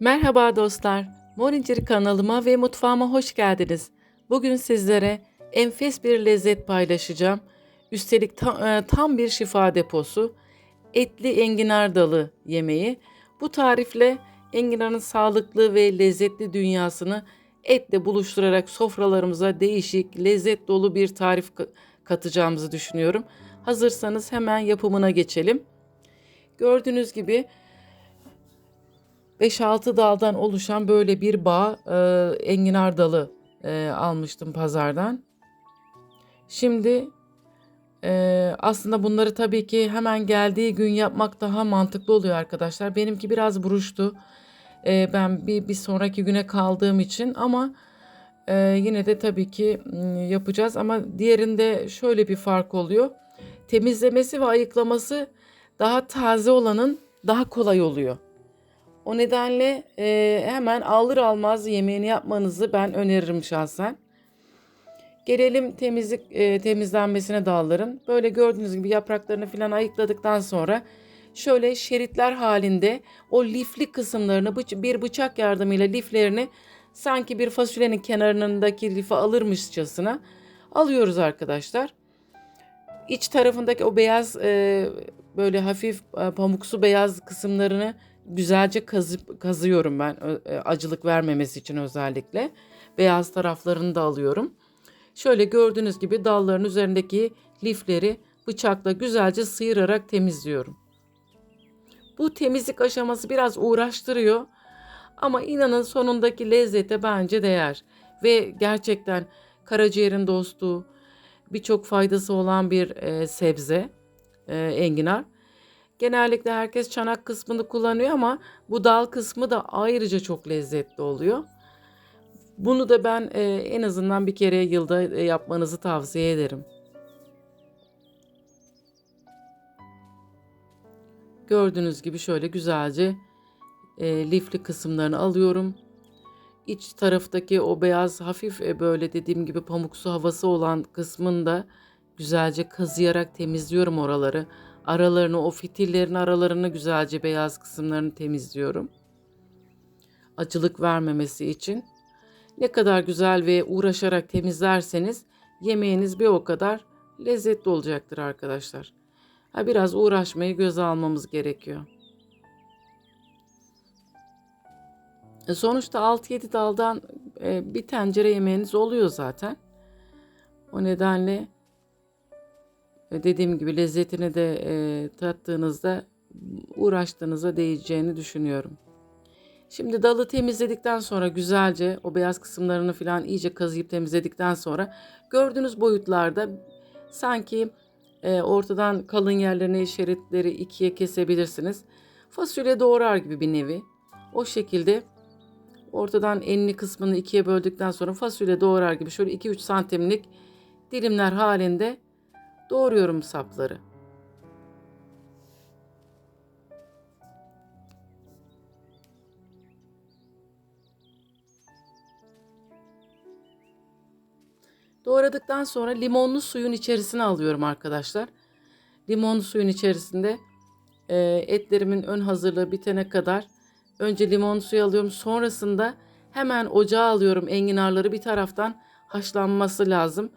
Merhaba dostlar. Morincir kanalıma ve mutfağıma hoş geldiniz. Bugün sizlere enfes bir lezzet paylaşacağım. Üstelik ta- e, tam bir şifa deposu. Etli enginar dalı yemeği. Bu tarifle enginarın sağlıklı ve lezzetli dünyasını etle buluşturarak sofralarımıza değişik, lezzet dolu bir tarif ka- katacağımızı düşünüyorum. Hazırsanız hemen yapımına geçelim. Gördüğünüz gibi 5-6 daldan oluşan böyle bir bağ e, enginar dalı e, almıştım pazardan. Şimdi e, aslında bunları tabii ki hemen geldiği gün yapmak daha mantıklı oluyor arkadaşlar. Benimki biraz buruştu. E, ben bir, bir sonraki güne kaldığım için ama e, yine de tabii ki yapacağız. Ama diğerinde şöyle bir fark oluyor. Temizlemesi ve ayıklaması daha taze olanın daha kolay oluyor. O nedenle e, hemen alır almaz yemeğini yapmanızı ben öneririm şahsen. Gelelim temizlik e, temizlenmesine dalların. Böyle gördüğünüz gibi yapraklarını falan ayıkladıktan sonra şöyle şeritler halinde o lifli kısımlarını bıç- bir bıçak yardımıyla liflerini sanki bir fasulyenin kenarındaki lifi alırmışçasına alıyoruz arkadaşlar. İç tarafındaki o beyaz e, böyle hafif e, pamuksu beyaz kısımlarını güzelce kazıp kazıyorum ben e, acılık vermemesi için özellikle. Beyaz taraflarını da alıyorum. Şöyle gördüğünüz gibi dalların üzerindeki lifleri bıçakla güzelce sıyırarak temizliyorum. Bu temizlik aşaması biraz uğraştırıyor ama inanın sonundaki lezzete bence değer ve gerçekten karaciğerin dostu, birçok faydası olan bir e, sebze e, enginar. Genellikle herkes çanak kısmını kullanıyor ama bu dal kısmı da ayrıca çok lezzetli oluyor. Bunu da ben e, en azından bir kere yılda e, yapmanızı tavsiye ederim. Gördüğünüz gibi şöyle güzelce e, lifli kısımlarını alıyorum. İç taraftaki o beyaz hafif e, böyle dediğim gibi pamuksu havası olan kısmını da güzelce kazıyarak temizliyorum oraları. Aralarını o fitillerin aralarını güzelce beyaz kısımlarını temizliyorum. Acılık vermemesi için. Ne kadar güzel ve uğraşarak temizlerseniz yemeğiniz bir o kadar lezzetli olacaktır arkadaşlar. Ha biraz uğraşmayı göze almamız gerekiyor. E, Sonuçta 6-7 daldan e, bir tencere yemeğiniz oluyor zaten. O nedenle dediğim gibi lezzetini de e, tattığınızda uğraştığınıza değeceğini düşünüyorum. Şimdi dalı temizledikten sonra güzelce o beyaz kısımlarını falan iyice kazıyıp temizledikten sonra gördüğünüz boyutlarda sanki e, ortadan kalın yerlerini şeritleri ikiye kesebilirsiniz. Fasulye doğrar gibi bir nevi. O şekilde ortadan enli kısmını ikiye böldükten sonra fasulye doğrar gibi şöyle 2-3 santimlik dilimler halinde doğruyorum sapları. Doğradıktan sonra limonlu suyun içerisine alıyorum arkadaşlar. Limonlu suyun içerisinde e, etlerimin ön hazırlığı bitene kadar önce limon suyu alıyorum. Sonrasında hemen ocağa alıyorum enginarları bir taraftan haşlanması lazım.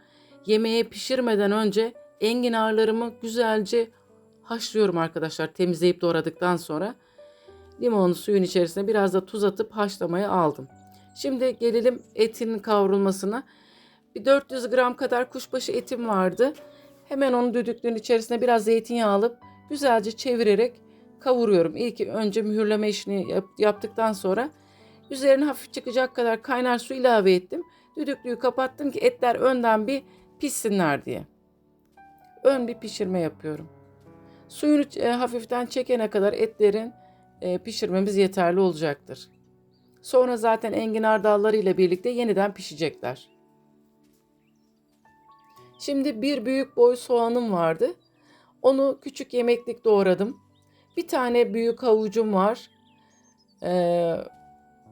Yemeğe pişirmeden önce enginarlarımı güzelce haşlıyorum arkadaşlar temizleyip doğradıktan sonra. Limonlu suyun içerisine biraz da tuz atıp haşlamaya aldım. Şimdi gelelim etin kavrulmasına. Bir 400 gram kadar kuşbaşı etim vardı. Hemen onu düdüklüğün içerisine biraz zeytinyağı alıp güzelce çevirerek kavuruyorum. İlk önce mühürleme işini yap- yaptıktan sonra üzerine hafif çıkacak kadar kaynar su ilave ettim. Düdüklüğü kapattım ki etler önden bir pişsinler diye. Ön bir pişirme yapıyorum. Suyunu e, hafiften çekene kadar etlerin e, pişirmemiz yeterli olacaktır. Sonra zaten enginar dalları ile birlikte yeniden pişecekler. Şimdi bir büyük boy soğanım vardı. Onu küçük yemeklik doğradım. Bir tane büyük havucum var. Ee,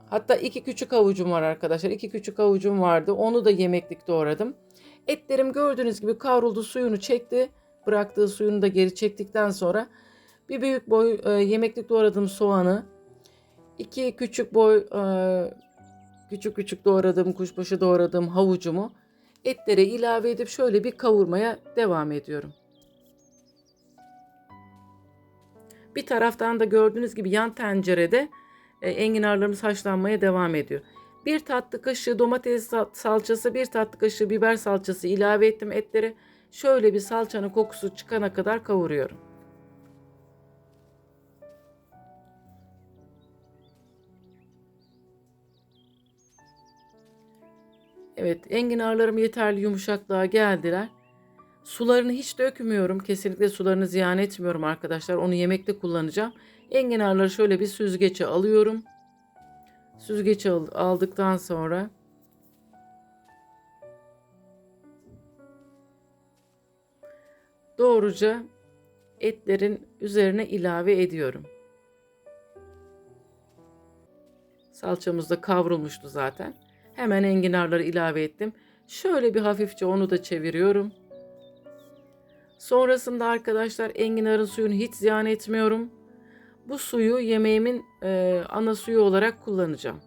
hatta iki küçük havucum var arkadaşlar. İki küçük havucum vardı. Onu da yemeklik doğradım. Etlerim gördüğünüz gibi kavruldu suyunu çekti. Bıraktığı suyunu da geri çektikten sonra bir büyük boy e, yemeklik doğradığım soğanı iki küçük boy e, küçük küçük doğradığım kuşbaşı doğradığım havucumu etlere ilave edip şöyle bir kavurmaya devam ediyorum. Bir taraftan da gördüğünüz gibi yan tencerede e, enginarlarımız haşlanmaya devam ediyor. Bir tatlı kaşığı domates sal- salçası, bir tatlı kaşığı biber salçası ilave ettim etlere. Şöyle bir salçanın kokusu çıkana kadar kavuruyorum. Evet, enginarlarım yeterli yumuşaklığa geldiler. Sularını hiç dökmüyorum. Kesinlikle sularını ziyan etmiyorum arkadaşlar. Onu yemekte kullanacağım. Enginarları şöyle bir süzgece alıyorum. Süzgeçe al- aldıktan sonra doğruca etlerin üzerine ilave ediyorum. Salçamız da kavrulmuştu zaten. Hemen enginarları ilave ettim. Şöyle bir hafifçe onu da çeviriyorum. Sonrasında arkadaşlar enginarın suyunu hiç ziyan etmiyorum. Bu suyu yemeğimin e, ana suyu olarak kullanacağım.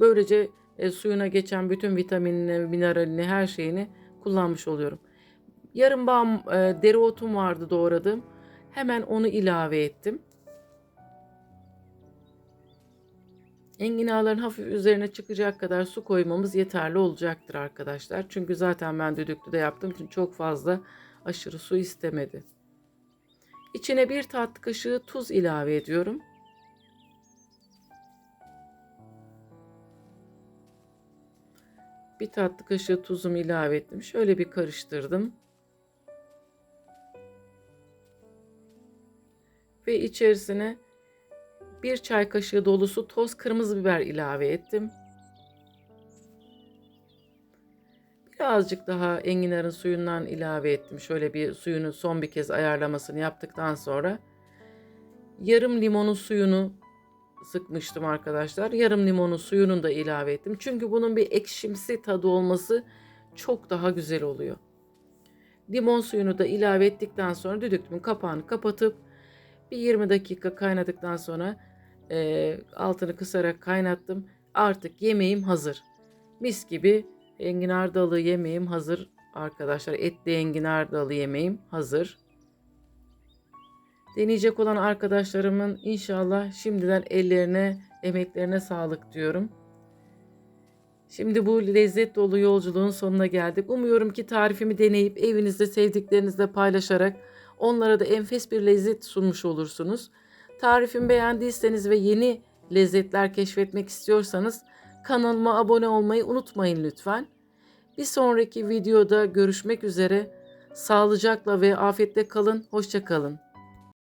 Böylece e, suyuna geçen bütün vitaminini, mineralini, her şeyini kullanmış oluyorum. Yarım bağ e, dereotum vardı doğradım. Hemen onu ilave ettim. Enginarların hafif üzerine çıkacak kadar su koymamız yeterli olacaktır arkadaşlar. Çünkü zaten ben düdüklüde yaptığım için çok fazla aşırı su istemedi. İçine bir tatlı kaşığı tuz ilave ediyorum. Bir tatlı kaşığı tuzumu ilave ettim. Şöyle bir karıştırdım. Ve içerisine bir çay kaşığı dolusu toz kırmızı biber ilave ettim. Birazcık daha enginarın suyundan ilave ettim. Şöyle bir suyunu son bir kez ayarlamasını yaptıktan sonra yarım limonun suyunu sıkmıştım arkadaşlar. Yarım limonun suyunu da ilave ettim. Çünkü bunun bir ekşimsi tadı olması çok daha güzel oluyor. Limon suyunu da ilave ettikten sonra düdüklümün kapağını kapatıp bir 20 dakika kaynadıktan sonra e, altını kısarak kaynattım. Artık yemeğim hazır. Mis gibi enginar dalı yemeğim hazır arkadaşlar. Etli enginar dalı yemeğim hazır. Deneyecek olan arkadaşlarımın inşallah şimdiden ellerine, emeklerine sağlık diyorum. Şimdi bu lezzet dolu yolculuğun sonuna geldik. Umuyorum ki tarifimi deneyip evinizde sevdiklerinizle paylaşarak onlara da enfes bir lezzet sunmuş olursunuz. Tarifimi beğendiyseniz ve yeni lezzetler keşfetmek istiyorsanız kanalıma abone olmayı unutmayın lütfen. Bir sonraki videoda görüşmek üzere. Sağlıcakla ve afiyetle kalın. Hoşça kalın.